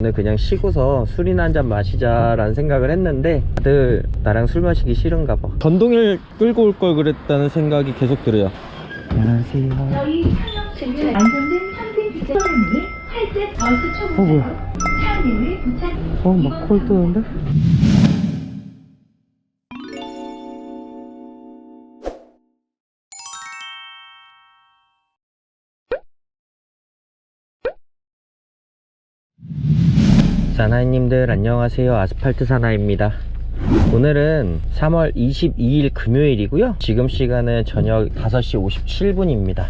오늘 그냥 쉬고서 술이나 한 잔 마시자라는 생각을 했는데 다들 나랑 술 마시기 싫은가 봐 전동일 끌고 올 걸 그랬다는 생각이 계속 들어요 안녕하세요 저희 산업 증진 안전된 상생 기자님이 활색 버스 어, 뭐야? 초보자로 차량을 도착. 어막 콜 뜨는데? 사나이님들 안녕하세요. 아스팔트 사나입니다. 오늘은 3월 22일 금요일이고요. 지금 시간은 저녁 5시 57분입니다.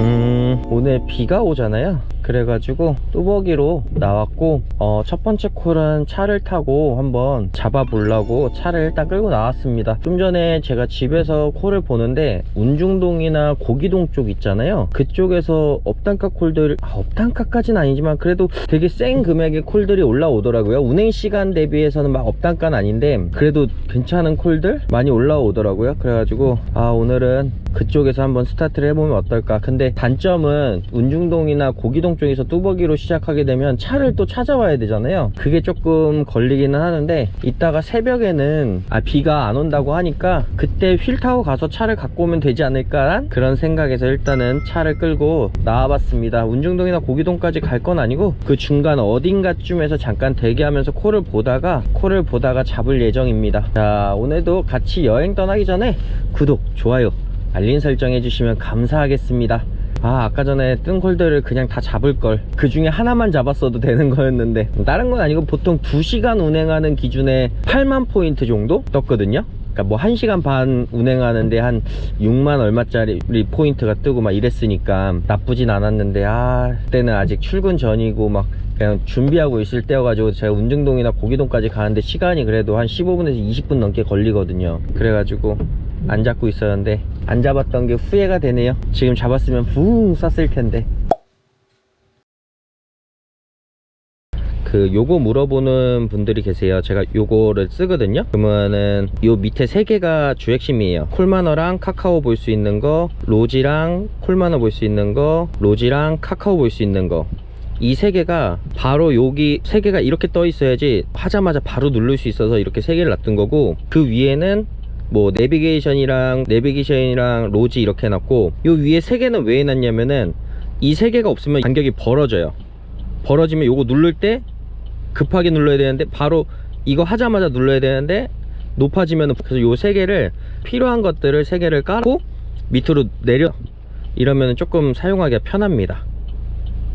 음 오늘 비가 오잖아요. 그래가지고 뚜벅이로 나왔고 어, 첫 번째 콜은 차를 타고 한번 잡아보려고 차를 일단 끌고 나왔습니다. 좀 전에 제가 집에서 콜을 보는데 운중동이나 고기동 쪽 있잖아요. 그쪽에서 업단가 콜들 아, 업단가까지는 아니지만 그래도 되게 센 금액의 콜들이 올라오더라고요. 운행 시간 대비해서는 막 업단가는 아닌데 그래도 괜찮은 콜들 많이 올라오더라고요. 그래가지고 아 오늘은 그쪽에서 한번 스타트를 해보면 어떨까. 근데 단점은 운중동이나 고기동 쪽에서 뚜벅이로 시작하게 되면 차를 또 찾아와야 되잖아요. 그게 조금 걸리기는 하는데 이따가 새벽에는 아 비가 안 온다고 하니까 그때 휠 타고 가서 차를 갖고 오면 되지 않을까란 그런 생각에서 일단은 차를 끌고 나와봤습니다. 운중동이나 고기동까지 갈 건 아니고 그 중간 어딘가쯤에서 잠깐 대기하면서 콜을 보다가 콜을 보다가 잡을 예정입니다. 자 오늘도 같이 여행 떠나기 전에 구독 좋아요 알림 설정 해주시면 감사하겠습니다 아 아까 전에 뜬 콜들을 그냥 다 잡을걸. 그 중에 하나만 잡았어도 되는 거였는데. 다른 건 아니고 보통 2시간 운행하는 기준에 8만 포인트 정도 떴거든요? 그러니까 뭐 1시간 반 운행하는데 한 6만 얼마짜리 포인트가 뜨고 막 이랬으니까 나쁘진 않았는데 아 그때는 아직 출근 전이고 막 그냥 준비하고 있을 때여가지고 제가 운정동이나 고기동까지 가는데 시간이 그래도 한 15분에서 20분 넘게 걸리거든요. 그래가지고 안 잡고 있었는데 안 잡았던 게 후회가 되네요. 지금 잡았으면 붕 쐈을 텐데. 그 요거 물어보는 분들이 계세요. 제가 요거를 쓰거든요. 그러면은 요 밑에 세 개가 주핵심이에요. 콜마너랑 카카오 볼 수 있는 거 로지랑 콜마너 볼 수 있는 거 로지랑 카카오 볼 수 있는 거. 이세 개가 바로 여기 세 개가 이렇게 떠 있어야지 하자마자 바로 누를 수 있어서 이렇게 세 개를 놔둔 거고 그 위에는 뭐 내비게이션이랑 내비게이션이랑 로지 이렇게 해놨고 요 위에 세 개는 왜 해놨냐면은 이 세 개가 없으면 간격이 벌어져요. 벌어지면 요거 누를 때 급하게 눌러야 되는데 바로 이거 하자마자 눌러야 되는데 높아지면 그래서 요 세 개를 필요한 것들을 세 개를 깔고 밑으로 내려. 이러면 조금 사용하기가 편합니다.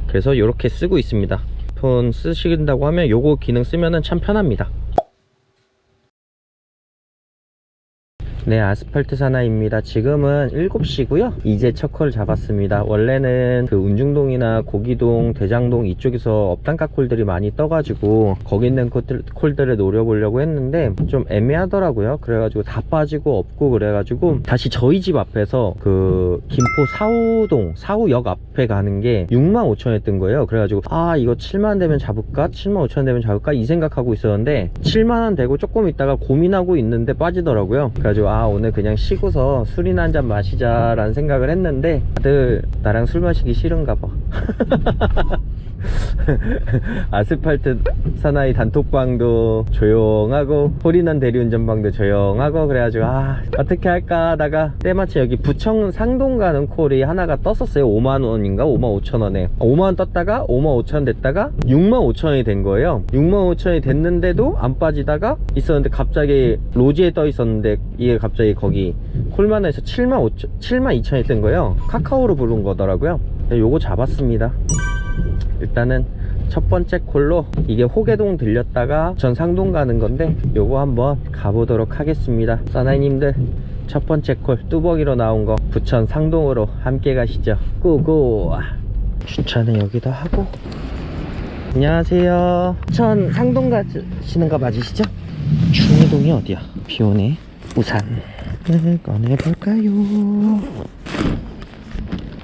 그래서 이렇게 쓰고 있습니다. 폰 쓰신다고 하면 요거 기능 쓰면은 참 편합니다 네 아스팔트 사나입니다. 지금은 7시고요. 이제 첫콜 잡았습니다. 원래는 그 운중동이나 고기동 대장동 이쪽에서 업단가 콜들이 많이 떠가지고 거기 있는 콜들, 콜들을 노려보려고 했는데 좀 애매하더라고요. 그래가지고 다 빠지고 없고 그래가지고 다시 저희 집 앞에서 그 김포 사우동 사우역 앞에 가는 게 6만 5천에 뜬 거예요. 그래가지고 아 이거 7만 되면 잡을까? 7만 5천 되면 잡을까? 이 생각하고 있었는데 7만 원 되고 조금 있다가 고민하고 있는데 빠지더라고요. 그래가지고 아 오늘 그냥 쉬고서 술이나 한 잔 마시자 라는 생각을 했는데 다들 나랑 술 마시기 싫은가 봐. 아스팔트 사나이 단톡방도 조용하고 홀인원 대리운전방도 조용하고 그래가지고 아 어떻게 할까 하다가 때마침 여기 부청 상동 가는 콜이 하나가 떴었어요. 5만원인가? 5만 5천원에. 5만원 떴다가 5만 5천 됐다가 6만 5천원이 된 거예요. 6만 5천원이 됐는데도 안 빠지다가 있었는데 갑자기 로지에 떠 있었는데 이게 갑자기 거기 콜만에서 7만 5천 7만 2천이 뜬 거예요. 카카오로 부른 거더라고요. 요거 잡았습니다. 일단은 첫 번째 콜로 이게 호계동 들렸다가 전 상동 가는 건데 요거 한번 가보도록 하겠습니다. 사나이님들 첫 번째 콜 뚜벅이로 나온 거 부천 상동으로 함께 가시죠. 고고! 주차는 여기다 하고. 안녕하세요. 부천 상동 가시는 거 맞으시죠? 충의동이 어디야? 비오네 우산을 꺼내볼까요?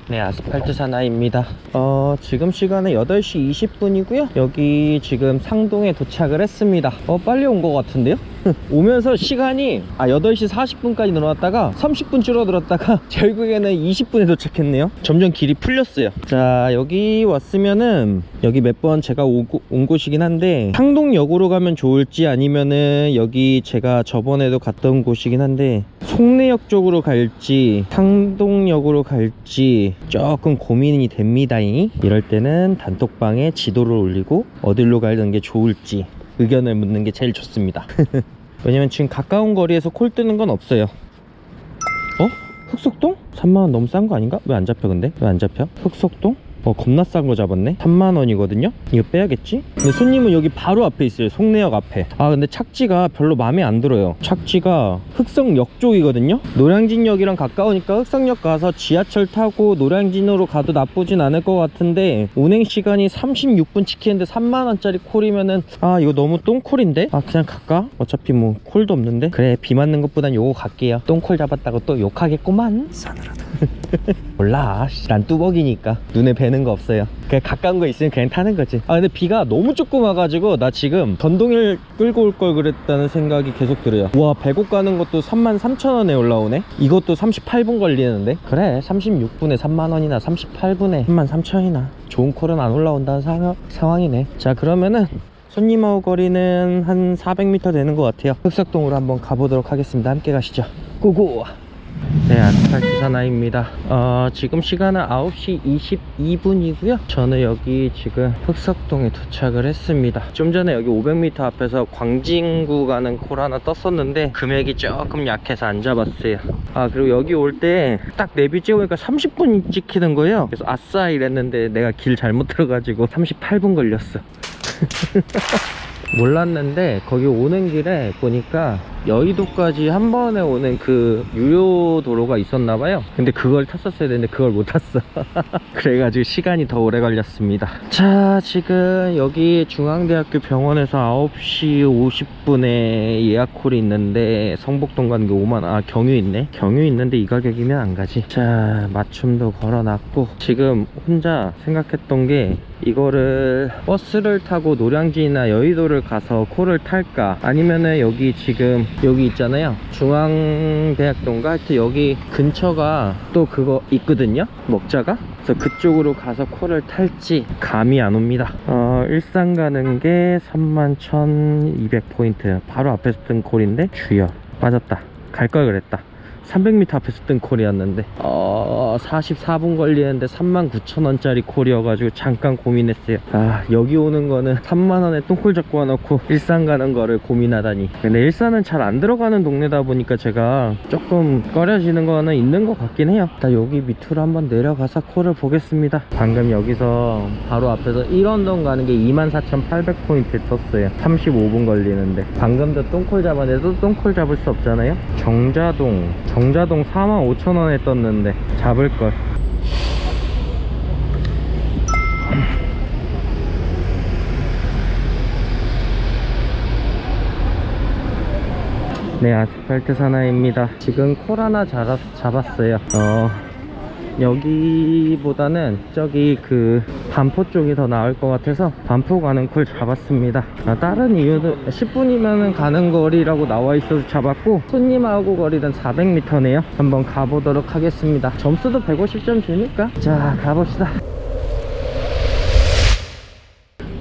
네 아스팔트 사나이입니다. 어 지금 시간은 8시 20분이고요. 여기 지금 상동에 도착을 했습니다. 어 빨리 온 것 같은데요 오면서 시간이 아 8시 40분까지 늘어났다가 30분 줄어들었다가 결국에는 20분에 도착했네요. 점점 길이 풀렸어요. 자 여기 왔으면은 여기 몇 번 제가 오고, 온 곳이긴 한데 상동역으로 가면 좋을지 아니면은 여기 제가 저번에도 갔던 곳이긴 한데 송내역 쪽으로 갈지 상동역으로 갈지 조금 고민이 됩니다 이럴 때는 단톡방에 지도를 올리고 어디로 가는 게 좋을지 의견을 묻는 게 제일 좋습니다 왜냐면 지금 가까운 거리에서 콜 뜨는 건 없어요 어? 흑석동? 3만원 너무 싼 거 아닌가? 왜 안 잡혀 근데? 왜 안 잡혀? 흑석동? 어 겁나 싼 거 잡았네? 3만원이거든요? 이거 빼야겠지? 근데 손님은 여기 바로 앞에 있어요 송내역 앞에. 아 근데 착지가 별로 마음에 안 들어요. 착지가 흑성역 쪽이거든요? 노량진역이랑 가까우니까 흑성역 가서 지하철 타고 노량진으로 가도 나쁘진 않을 것 같은데 운행 시간이 36분 찍히는데 3만원짜리 콜이면은 아 이거 너무 똥콜인데? 아 그냥 갈까? 어차피 뭐 콜도 없는데? 그래 비 맞는 것보단 요거 갈게요. 똥콜 잡았다고 또 욕하겠구만. 싸늘하다. 몰라 씨, 난 뚜벅이니까. 눈에 뵈는 거 없어요. 그냥 가까운 거 있으면 그냥 타는 거지. 아 근데 비가 너무 조금 와가지고 나 지금 전동일 끌고 올 걸 그랬다는 생각이 계속 들어요. 와 배곡 가는 것도 3만 3천 원에 올라오네? 이것도 38분 걸리는데? 그래 36분에 3만 원이나 38분에 3만 3천 원이나. 좋은 콜은 안 올라온다는 상, 상황이네. 자 그러면은 손님하고 거리는 한 400m 되는 것 같아요. 흑석동으로 한번 가보도록 하겠습니다. 함께 가시죠. 고고 네, 아스팔트 사나이입니다. 어, 지금 시간은 9시 22분이고요. 저는 여기 지금 흑석동에 도착을 했습니다. 좀 전에 여기 500m 앞에서 광진구 가는 콜 하나 떴었는데 금액이 조금 약해서 안 잡았어요. 아, 그리고 여기 올 때 딱 내비 찍으니까 30분 찍히는 거예요. 그래서 아싸 이랬는데 내가 길 잘못 들어가지고 38분 걸렸어. 몰랐는데 거기 오는 길에 보니까 여의도까지 한 번에 오는 그 유료 도로가 있었나 봐요. 근데 그걸 탔었어야 되는데 그걸 못 탔어. 그래가지고 시간이 더 오래 걸렸습니다. 자 지금 여기 중앙대학교 병원에서 9시 50분에 예약 콜이 있는데 성북동 가는 게 5만원 아 경유 있네? 경유 있는데 이 가격이면 안 가지. 자 맞춤도 걸어놨고 지금 혼자 생각했던 게 이거를 버스를 타고 노량진이나 여의도를 가서 콜을 탈까? 아니면은 여기 지금 여기 있잖아요. 중앙대학동가? 하여튼 여기 근처가 또 그거 있거든요. 먹자가? 그래서 그쪽으로 가서 콜을 탈지 감이 안 옵니다. 어 일산 가는 게 31,200포인트. 바로 앞에서 뜬 콜인데 주여 빠졌다. 갈 걸 그랬다 300m 앞에서 뜬 콜이었는데 어 44분 걸리는데 39,000원짜리 콜이어가지고 잠깐 고민했어요. 아 여기 오는 거는 3만원에 똥콜 잡고 와놓고 일산 가는 거를 고민하다니. 근데 일산은 잘 안 들어가는 동네다 보니까 제가 조금 꺼려지는 거는 있는 것 같긴 해요. 나 여기 밑으로 한번 내려가서 콜을 보겠습니다. 방금 여기서 바로 앞에서 1원동 가는 게 24,800포인트 떴어요. 35분 걸리는데. 방금도 똥콜 잡았는데 또 똥콜 잡을 수 없잖아요. 정자동 정자동 45,000원에 떴는데 잡을걸. 네 아스팔트 사나이입니다. 지금 콜 하나 잡았, 잡았 어요. 어 여기보다는 저기 그 반포 쪽이 더 나을 것 같아서 반포 가는 콜 잡았습니다. 아, 다른 이유도 10분이면 가는 거리라고 나와 있어서 잡았고 손님하고 거리는 400m네요. 한번 가보도록 하겠습니다. 점수도 150점 주니까 자 가봅시다.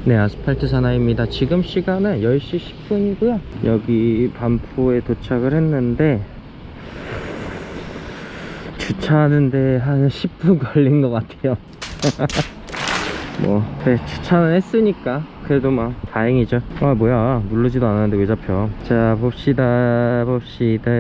네 아스팔트 사나이입니다. 지금 시간은 10시 10분이고요. 여기 반포에 도착을 했는데 주차하는데 한 10분 걸린 것 같아요. 뭐 그래 주차는 했으니까 그래도 막 다행이죠. 아 뭐야. 누르지도 않았는데 왜 잡혀? 자 봅시다 봅시다.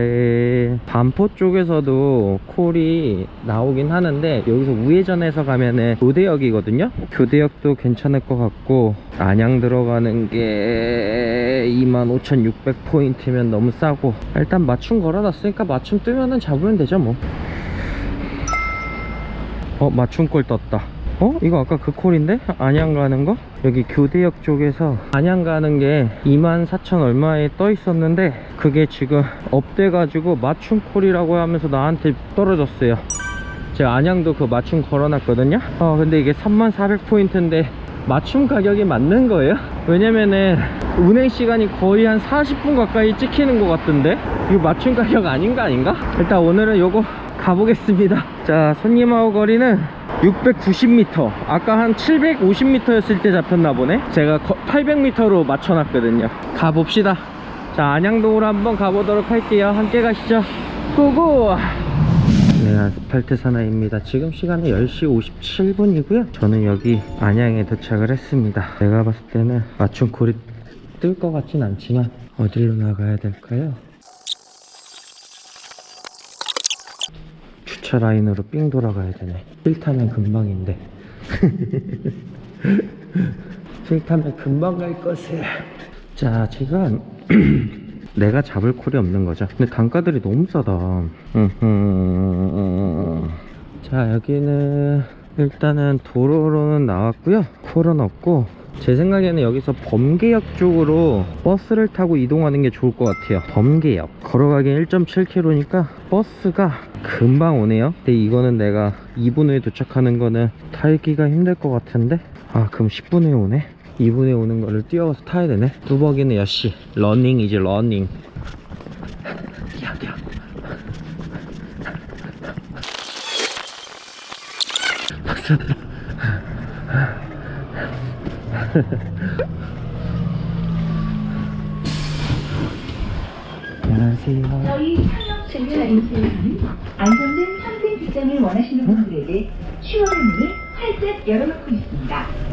반포 쪽에서도 콜이 나오긴 하는데 여기서 우회전해서 가면은 교대역이거든요? 교대역도 괜찮을 것 같고 안양 들어가는 게 25,600포인트면 너무 싸고. 일단 맞춤 걸어놨으니까 맞춤 뜨면은 잡으면 되죠 뭐 어 맞춤골 떴다 어? 이거 아까 그 콜인데? 안양 가는 거? 여기 교대역 쪽에서 안양 가는 게 24,000 얼마에 떠 있었는데 그게 지금 업돼 가지고 맞춤 콜이라고 하면서 나한테 떨어졌어요 제가 안양도 그 맞춤 걸어놨거든요 어 근데 이게 3400포인트인데 맞춤 가격이 맞는 거예요? 왜냐면은 운행 시간이 거의 한 40분 가까이 찍히는 것 같던데? 이거 맞춤 가격 아닌 거 아닌가? 일단 오늘은 요거 가보겠습니다. 자 손님하고 거리는 690m 아까 한 750m였을 때 잡혔나 보네? 제가 800m로 맞춰놨거든요. 가봅시다. 자 안양동으로 한번 가보도록 할게요. 함께 가시죠. 고고 네, 아스팔트 사나이입니다. 지금 시간은 10시 57분이고요. 저는 여기 안양에 도착을 했습니다. 제가 봤을 때는 맞춤콜이 뜰것 같진 않지만 어디로 나가야 될까요? 주차 라인으로 삥 돌아가야 되네. 필타면 금방인데. 필타면 금방 갈 것을. 자, 지금 내가 잡을 콜이 없는 거죠. 근데 단가들이 너무 싸다. 음흠. 자, 여기는 일단은 도로로는 나왔고요. 콜은 없고 제 생각에는 여기서 범계역 쪽으로 버스를 타고 이동하는 게 좋을 것 같아요. 범계역. 걸어가긴 1.7km니까 버스가 금방 오네요. 근데 이거는 내가 2분 후에 도착하는 거는 타기가 힘들 것 같은데 아 그럼 10분 후에 오네. 2분에 오는 거를 뛰어가서 타야 되네. 역시 러닝이지 러닝. 뛰어. 박사들. 안녕하세요. 저희 증차 인쇄는 안전된 상생 직장을 원하시는 분들에게 쉬워의 문을 활짝 열어놓고 있습니다.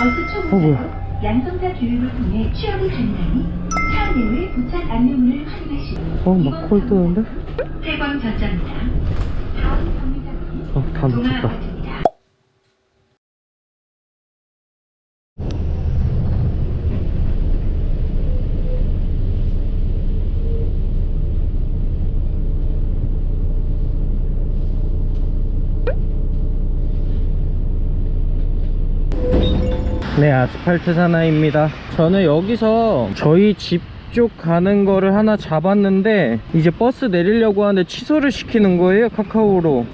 어, 뭐야? 양성자 교육을 통해 취업이 가능하니 차 안내의 도착 안내문을 확인하시고 어, 막콜 뜨는데? 세관 전자입니다. 다음 정류장은 어, 다 놓쳤다. 동아아파트입니다. 네, 아스팔트 사나이입니다. 저는 여기서 저희 집 쪽 가는 거를 하나 잡았는데 이제 버스 내리려고 하는데 취소를 시키는 거예요, 카카오로.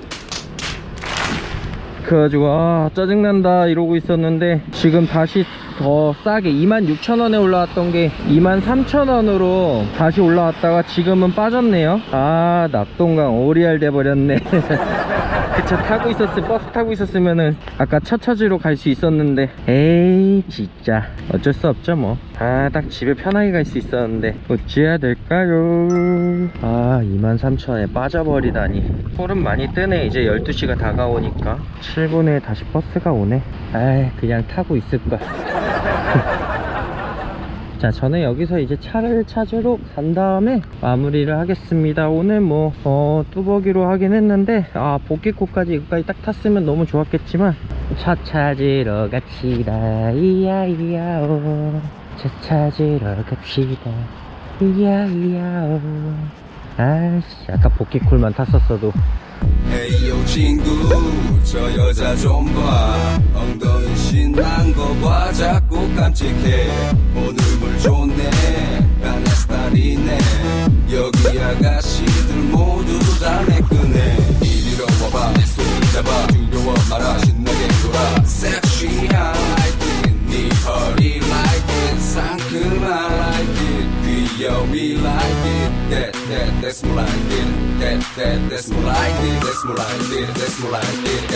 그래가지고 아 짜증난다 이러고 있었는데 지금 다시 더 싸게 26,000원에 올라왔던 게 23,000원으로 다시 올라왔다가 지금은 빠졌네요 아 낙동강 오리알 돼버렸네 그차 타고 있었을 버스 타고 있었으면은 아까 차 찾으러 갈수 있었는데. 에이 진짜. 어쩔 수 없죠 뭐 아 딱 집에 편하게 갈 수 있었는데. 어찌해야 될까요? 아 23,000원에 빠져버리다니. 콜은 많이 뜨네. 이제 12시가 다가오니까. 7분에 다시 버스가 오네. 아이 그냥 타고 있을걸 자 저는 여기서 이제 차를 찾으러 간 다음에 마무리를 하겠습니다. 오늘 뭐 어, 뚜벅이로 하긴 했는데 아 복귀코까지 이거까지 딱 탔으면 너무 좋았겠지만 차 찾으러 갑시다. 이야 이야오. 차 찾으러 갑시다. 이야 이야오. 아씨 아까 복귀콜만 탔었어도 에이요 친구 저 여자 좀 봐. 엉덩이 신난 거 봐. 자꾸 깜찍해. 오늘 물 좋네? 나내 스타일이네. 여기 아가씨들 모두 다 let's move like.